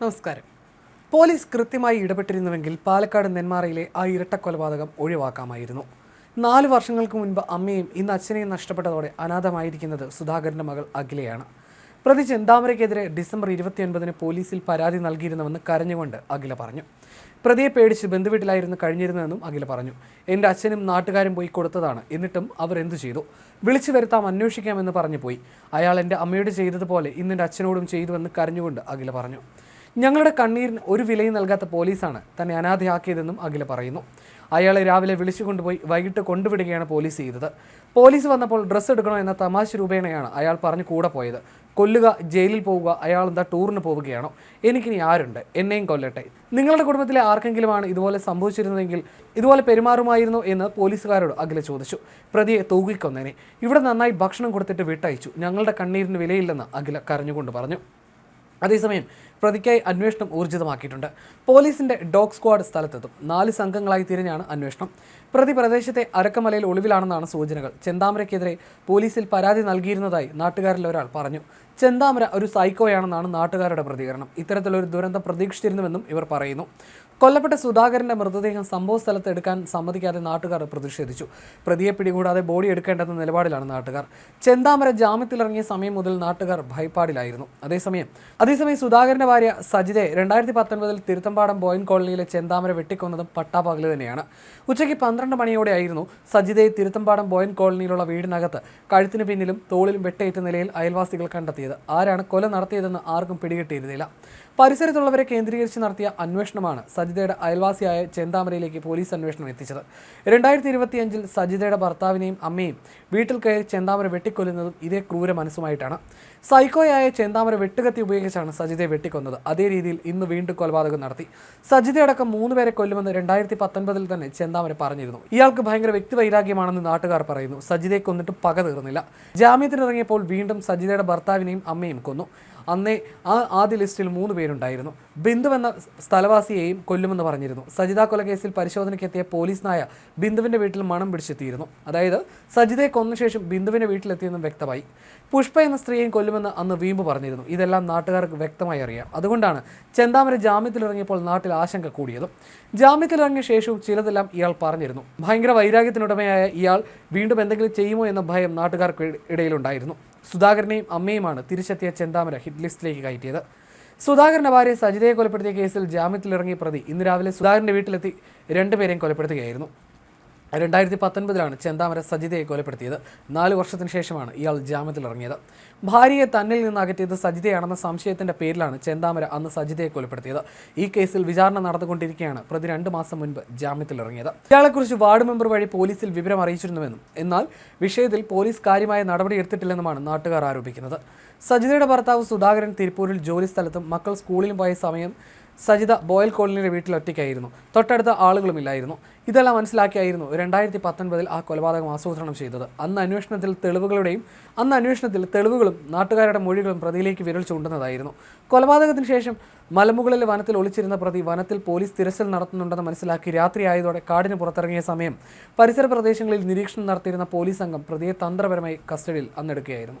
നമസ്കാരം. പോലീസ് കൃത്യമായി ഇടപെട്ടിരുന്നുവെങ്കിൽ പാലക്കാട് നെന്മാറയിലെ ആ ഇരട്ട കൊലപാതകം ഒഴിവാക്കാമായിരുന്നു. നാല് വർഷങ്ങൾക്ക് മുൻപ് അമ്മയും ഇന്ന് അച്ഛനെയും നഷ്ടപ്പെട്ടതോടെ അനാഥമായിരിക്കുന്നത് സുധാകരന്റെ മകൾ അഖിലയാണ്. പ്രതി ചെന്താമരയ്ക്കെതിരെ ഡിസംബർ ഇരുപത്തിയൊൻപതിന് പോലീസിൽ പരാതി നൽകിയിരുന്നുവെന്ന് കരഞ്ഞുകൊണ്ട് അഖില പറഞ്ഞു. പ്രതിയെ പേടിച്ച് ബന്ധുവീട്ടിലായിരുന്നു കഴിഞ്ഞിരുന്നതെന്നും അഖില പറഞ്ഞു. എന്റെ അച്ഛനും നാട്ടുകാരും പോയി കൊടുത്തതാണ്. എന്നിട്ടും അവർ എന്തു ചെയ്തു? വിളിച്ചു വരുത്താം അന്വേഷിക്കാമെന്ന് പറഞ്ഞു പോയി. അയാൾ എന്റെ അമ്മയോട് ചെയ്തതുപോലെ ഇന്ന് എന്റെ അച്ഛനോടും ചെയ്തുവെന്ന് കരഞ്ഞുകൊണ്ട് അഖില പറഞ്ഞു. ഞങ്ങളുടെ കണ്ണീരിന് ഒരു വിലയും നൽകാത്ത പോലീസാണ് തന്നെ അനാഥയാക്കിയതെന്നും അഖില പറയുന്നു. അയാളെ രാവിലെ വിളിച്ചുകൊണ്ടുപോയി വൈകിട്ട് കൊണ്ടുവിടുകയാണ് പോലീസ് ചെയ്തത്. പോലീസ് വന്നപ്പോൾ ഡ്രസ്സ് എടുക്കണോ എന്ന തമാശ രൂപേണയാണ് അയാൾ പറഞ്ഞു കൂടെ പോയത്. കൊല്ലുക ജയിലിൽ പോവുക അയാൾ എന്താ ടൂറിന് പോവുകയാണോ? എനിക്കിനി ആരുണ്ട്? എന്നെയും കൊല്ലട്ടെ. നിങ്ങളുടെ കുടുംബത്തിലെ ആർക്കെങ്കിലുമാണ് ഇതുപോലെ സംഭവിച്ചിരുന്നതെങ്കിൽ ഇതുപോലെ പെരുമാറുമായിരുന്നോ എന്ന് പോലീസുകാരോട് അഖില ചോദിച്ചു. പ്രതിയെ തൂകിക്കൊന്നേനെ. ഇവിടെ നന്നായി ഭക്ഷണം കൊടുത്തിട്ട് വിട്ടയച്ചു. ഞങ്ങളുടെ കണ്ണീരിന് വിലയില്ലെന്ന് അഖില കരഞ്ഞുകൊണ്ട് പറഞ്ഞു. അതേസമയം പ്രതിക്കായി അന്വേഷണം ഊർജിതമാക്കിയിട്ടുണ്ട്. പോലീസിന്റെ ഡോഗ് സ്ക്വാഡ് സ്ഥലത്തെത്തും. നാല് സംഘങ്ങളായി തിരിഞ്ഞാണ് അന്വേഷണം. പ്രതി പ്രദേശത്തെ അരക്കമലയിൽ ഒളിവിലാണെന്നാണ് സൂചനകൾ. ചെന്താമരയ്ക്കെതിരെ പോലീസിൽ പരാതി നൽകിയിരുന്നതായി നാട്ടുകാരിൽ ഒരാൾ പറഞ്ഞു. ചെന്താമര ഒരു സൈക്കോയാണെന്നാണ് നാട്ടുകാരുടെ പ്രതികരണം. ഇത്തരത്തിലൊരു ദുരന്തം പ്രതീക്ഷിച്ചിരുന്നുവെന്നും ഇവർ പറയുന്നു. കൊല്ലപ്പെട്ട സുധാകരന്റെ മൃതദേഹം സംഭവ സ്ഥലത്ത് എടുക്കാൻ സമ്മതിക്കാതെ നാട്ടുകാർ പ്രതിഷേധിച്ചു. പ്രതിയെ പിടികൂടാതെ ബോഡി എടുക്കേണ്ടെന്ന നിലപാടിലാണ് നാട്ടുകാർ. ചെന്താമര ജാമ്യത്തിലിറങ്ങിയ സമയം മുതൽ നാട്ടുകാർ ഭയപ്പാടിലായിരുന്നു. അതേസമയം അതേസമയം സുധാകരന്റെ ഭാര്യ സജിതയെ രണ്ടായിരത്തി പത്തൊൻപതിൽ തിരുത്തമ്പാടം ബോയിൻ കോളനിയിലെ ചെന്താമര വെട്ടിക്കൊന്നതും പട്ടാപകൽ തന്നെയാണ്. ഉച്ചയ്ക്ക് പന്ത്രണ്ട് മണിയോടെയായിരുന്നു സജിതയെ തിരുത്തമ്പാടം ബോയിൻ കോളനിയിലുള്ള വീടിനകത്ത് കഴുത്തിന് പിന്നിലും തോളിലും വെട്ടേറ്റ നിലയിൽ അയൽവാസികൾ കണ്ടെത്തിയത്. ആരാണ് കൊല നടത്തിയതെന്ന് ആർക്കും പിടികിട്ടിയിരുന്നില്ല. പരിസരത്തുള്ളവരെ കേന്ദ്രീകരിച്ച് നടത്തിയ അന്വേഷണമാണ് സജിതയുടെ അയൽവാസിയായ ചെന്താമരയിലേക്ക് പോലീസ് അന്വേഷണം എത്തിച്ചത്. രണ്ടായിരത്തി ഇരുപത്തിയഞ്ചിൽ സജിതയുടെ ഭർത്താവിനെയും അമ്മയും വീട്ടിൽ കയറി ചെന്താമര വെട്ടിക്കൊല്ലുന്നതും ഇതേ ക്രൂര മനസ്സുമായിട്ടാണ്. സൈക്കോയായ ചെന്താമര വെട്ടുകത്തി ഉപയോഗിച്ചാണ് സജിതയെ വെട്ടിക്കൊന്നത് അതേ രീതിയിൽ ഇന്ന് വീണ്ടും കൊലപാതകം നടത്തി. സജിതയടക്കം മൂന്ന് പേരെ കൊല്ലുമെന്ന് രണ്ടായിരത്തി പത്തൊൻപതിൽ തന്നെ ചെന്താമര പറഞ്ഞിരുന്നു. ഇയാൾക്ക് ഭയങ്കര വ്യക്തി വൈരാഗ്യമാണെന്ന് നാട്ടുകാർ പറയുന്നു. സജിതയെ കൊന്നിട്ട് പക തീർന്നില്ല. ജാമ്യത്തിനിറങ്ങിയപ്പോൾ വീണ്ടും സജിതയുടെ ഭർത്താവിനെയും അമ്മയും കൊന്നു. അന്നേ ആ ആദ്യ ലിസ്റ്റിൽ മൂന്ന് പേരുണ്ടായിരുന്നു. ബിന്ദു എന്ന സ്ഥലവാസിയെയും കൊല്ലുമെന്ന് പറഞ്ഞിരുന്നു. സജിത കൊലക്കേസിൽ പരിശോധനയ്ക്കെത്തിയ പോലീസ് നായ ബിന്ദുവിന്റെ വീട്ടിൽ മണം പിടിച്ചെത്തിയിരുന്നു. അതായത് സജിതയെ കൊന്ന ശേഷം ബിന്ദുവിന്റെ വീട്ടിലെത്തിയെന്നും വ്യക്തമായി. പുഷ്പ എന്ന സ്ത്രീയെയും കൊല്ലുമെന്ന് അന്ന് വീമ്പ് പറഞ്ഞിരുന്നു. ഇതെല്ലാം നാട്ടുകാർക്ക് വ്യക്തമായി അറിയാം. അതുകൊണ്ടാണ് ചെന്താമര ജാമ്യത്തിലിറങ്ങിയപ്പോൾ നാട്ടിൽ ആശങ്ക കൂടിയതും. ജാമ്യത്തിലിറങ്ങിയ ശേഷവും ചിലതെല്ലാം ഇയാൾ പറഞ്ഞിരുന്നു. ഭയങ്കര വൈരാഗ്യത്തിനുടമയായ ഇയാൾ വീണ്ടും എന്തെങ്കിലും ചെയ്യുമോ എന്ന ഭയം നാട്ടുകാർക്ക് ഇടയിലുണ്ടായിരുന്നു. സുധാകരനെയും അമ്മയുമാണ് തിരിച്ചെത്തിയ ചെന്താമര ഹിറ്റ് ലിസ്റ്റിലേക്ക് കയറ്റിയത്. സുധാകരന്റെ ഭാര്യ സജിതയെ കൊലപ്പെടുത്തിയ കേസിൽ ജാമ്യത്തിലിറങ്ങിയ പ്രതി ഇന്ന് രാവിലെ സുധാകരന്റെ വീട്ടിലെത്തി രണ്ടുപേരെയും കൊലപ്പെടുത്തുകയായിരുന്നു. രണ്ടായിരത്തി പത്തൊൻപതിലാണ് ചെന്താമര സജിതയെ കൊലപ്പെടുത്തിയത്. നാല് വർഷത്തിന് ശേഷമാണ് ഇയാൾ ജാമ്യത്തിലിറങ്ങിയത്. ഭാര്യയെ തന്നിൽ നിന്ന് അകറ്റിയത് സജിതയാണെന്ന സംശയത്തിന്റെ പേരിലാണ് ചെന്താമര അന്ന് സജിതയെ കൊലപ്പെടുത്തിയത്. ഈ കേസിൽ വിചാരണ നടന്നുകൊണ്ടിരിക്കെയാണ് പ്രതി രണ്ട് മാസം മുൻപ് ജാമ്യത്തിലിറങ്ങിയത്. ഇയാളെക്കുറിച്ച് വാർഡ് മെമ്പർ വഴി പോലീസിൽ വിവരം അറിയിച്ചിരുന്നുവെന്നും എന്നാൽ വിഷയത്തിൽ പോലീസ് കാര്യമായ നടപടി എടുത്തിട്ടില്ലെന്നുമാണ് നാട്ടുകാർ ആരോപിക്കുന്നത്. സജിതയുടെ ഭർത്താവ് സുധാകരൻ തിരുപ്പൂരിൽ ജോലി സ്ഥലത്തും മക്കൾ സ്കൂളിലും പോയ സമയം സജിത ബോയൽ കോളനിയുടെ വീട്ടിൽ ഒറ്റയ്ക്കായിരുന്നു. തൊട്ടടുത്ത ആളുകളുമില്ലായിരുന്നു ഇതെല്ലാം മനസ്സിലാക്കിയായിരുന്നു രണ്ടായിരത്തി പത്തൊൻപതിൽ ആ കൊലപാതകം ആസൂത്രണം ചെയ്തത്. അന്ന് അന്വേഷണത്തിൽ തെളിവുകളുടെയും അന്ന് അന്വേഷണത്തിൽ തെളിവുകളും നാട്ടുകാരുടെ മൊഴികളും പ്രതിയിലേക്ക് വിരൽ ചൂണ്ടുന്നതായിരുന്നു. കൊലപാതകത്തിന് ശേഷം മലമുകളിലെ വനത്തിൽ ഒളിച്ചിരുന്ന പ്രതി വനത്തിൽ പോലീസ് തിരച്ചിൽ നടത്തുന്നുണ്ടെന്ന് മനസ്സിലാക്കി രാത്രിയായതോടെ കാടിന് പുറത്തിറങ്ങിയ സമയം പരിസര പ്രദേശങ്ങളിൽ നിരീക്ഷണം നടത്തിയിരുന്ന പോലീസ് സംഘം പ്രതിയെ തന്ത്രപരമായി കസ്റ്റഡിയിൽ അന്നെടുക്കുകയായിരുന്നു.